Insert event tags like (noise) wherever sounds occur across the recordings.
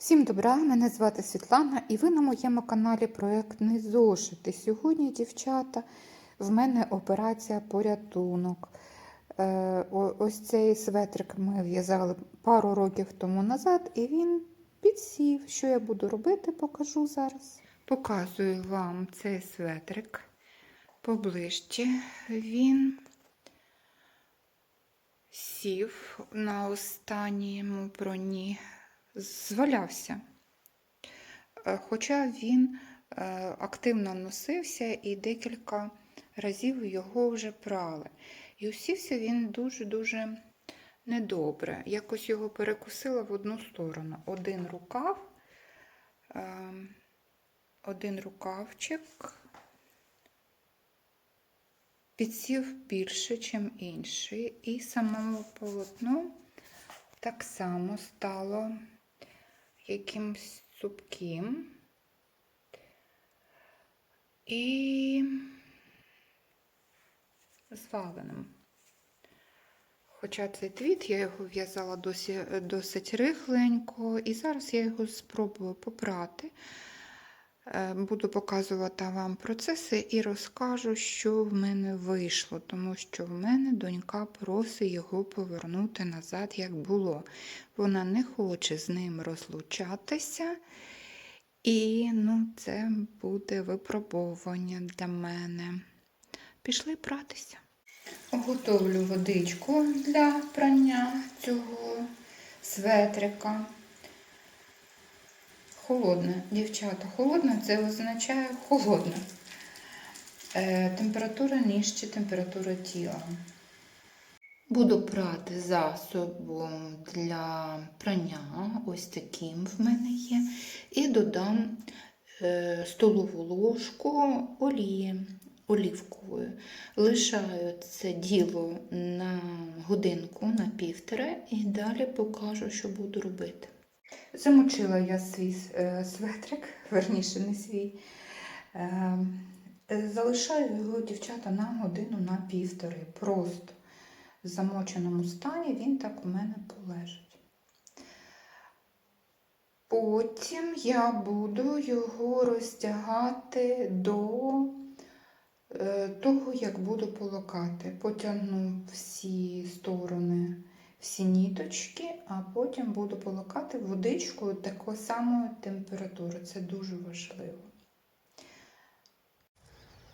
Всім добра, мене звати Світлана, і ви на моєму каналі Проектний зошит. І сьогодні, дівчата, в мене операція порятунок. Е, ось цей светрик ми в'язали пару років тому назад, і він підсів. Що я буду робити, покажу зараз. Показую вам цей светрик поближче. Він сів на останньому броні звалявся. Е, Хоча він е, активно носився і декілька разів його вже прали. І усівся він дуже-дуже недобре. Якось його перекусила в одну сторону. Один рукав, е, один рукавчик підсів більше, ніж інший. І самому полотно так само стало якимсь цупким. І зваленим. Хоча цей твіт, я його в'язала досить рихленько, і зараз я його спробую попрати. Е, Буду показувати вам процеси і розкажу, що в мене вийшло, тому що в мене донька просить його повернути назад, як було. Вона не хоче з ним розлучатися. І ну, це буде випробовування для мене. Пішли братися. Готовлю водичку для прання цього светрика. Холодне, дівчата, холодне це означає холодне. Е, температура нижче температури тіла. Буду прати засобом для прання, ось таким в мене є. І додам е, столову ложку олії олівкової. Лишаю це діло на годинку, на півтори, і далі покажу, що буду робити. Замочила я свій е, светрик, верніше не свій. Е, е, залишаю його дівчата на годину на півтори. Просто в замоченому стані він так у мене полежить. Потім я буду його розтягати до того, як буду полокати. Потягну всі сторони, всі ніточки, а потім буду полокати водичкою такої самої температури. Це дуже важливо.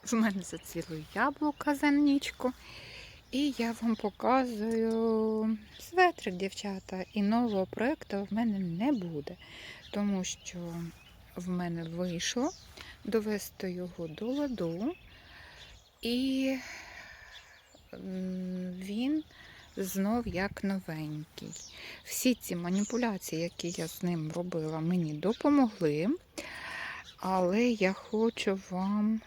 В мене зацвіло яблука за нічку. І я вам показую светрик, дівчата. І нового проєкту в мене не буде, тому що в мене вийшло довести його до ладу, і він знов як новенький. Всі ці маніпуляції, які я з ним робила, мені допомогли. Але я хочу вам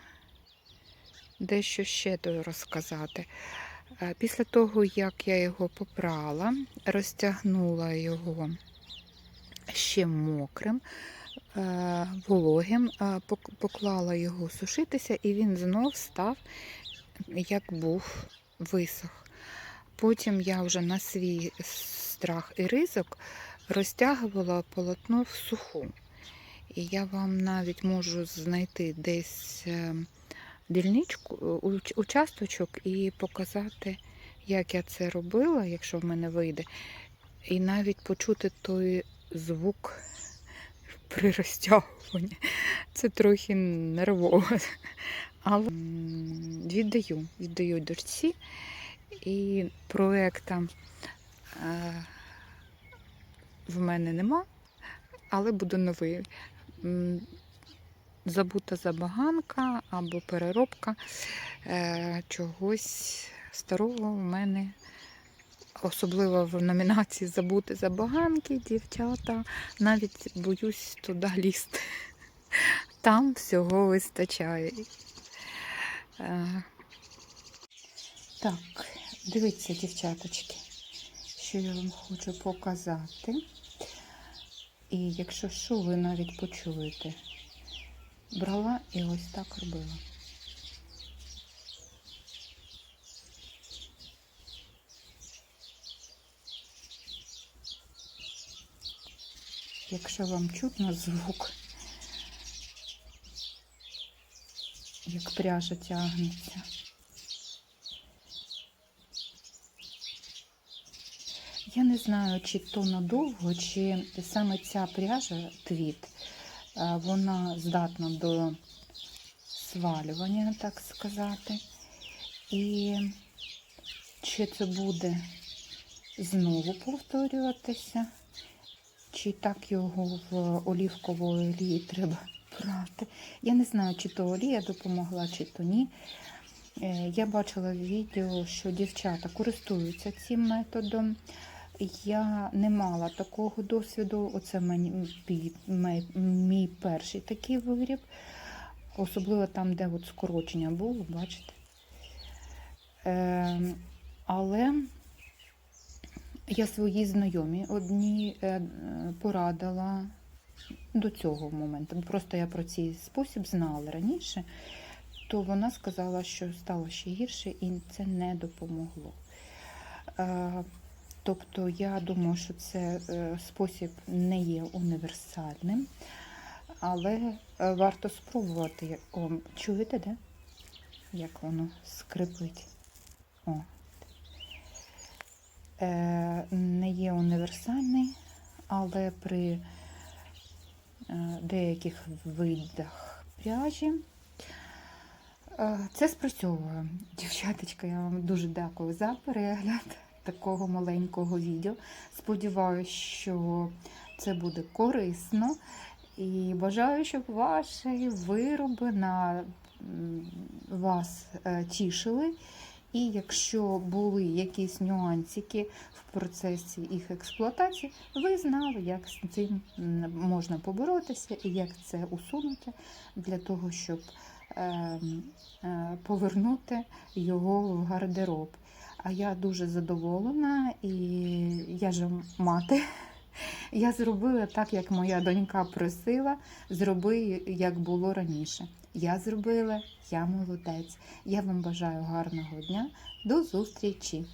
дещо ще розказати. Е, Після того, як я його попрала, розтягнула його ще мокрим, е, вологим, е, поклала його сушитися, і він знов став, як був висох. Потім я вже на свій страх і ризик розтягувала полотно в суху. І я вам навіть можу знайти десь е, дільничку, участочок і показати, як я це робила, якщо в мене вийде. І навіть почути той звук (laughs) при розтягуванні. Це трохи нервово. Але віддаю, віддаю дочці. І проекта е, в мене нема, але буде новий. Забута забаганка або переробка е, чогось старого в мене, особливо в номінації Забути забаганки, дівчата. Навіть боюсь туди лізти. Там всього вистачає. Е, так, дивіться, дівчаточки, що я вам хочу показати. І якщо що, ви навіть почуєте. Брала і ось так робила. якщо вам чутно звук, як пряжа тягнеться. Я не знаю, чи то надовго, чи саме ця пряжа твіт, е, вона здатна до свалювання, так сказати. І чи це буде знову повторюватися, чи так його в олівкової олії треба брати. Я не знаю, чи то олія допомогла, чи то ні. Е, Я бачила в відео, що дівчата користуються цим методом. Я не мала такого досвіду. Оце мій, мій, перший такий виріб. Особливо там, де от скорочення було, бачите. Е, але я своїй знайомі одній е, порадила до цього моменту. Просто я про цей спосіб знала раніше, то вона сказала, що стало ще гірше і це не допомогло. Тобто я думаю, що це е, спосіб не є універсальним, але е, варто спробувати. О, чуєте, де? Як воно скрипить? О. Е, Не є універсальний, але при е, деяких видах пряжі це спрацьовує. Дівчаточка, я вам дуже дякую за перегляд такого маленького відео. Сподіваюся, що це буде корисно. І бажаю, щоб ваші вироби на вас е, тішили. І якщо були якісь нюансики в процесі їх експлуатації, ви знали, як з цим можна поборотися і як це усунути для того, щоб е, е, повернути його в гардероб. А я дуже задоволена, і я ж мати. Я зробила так, як моя донька просила, зроби, як було раніше. Я зробила, я молодець. Я вам бажаю гарного дня. До зустрічі!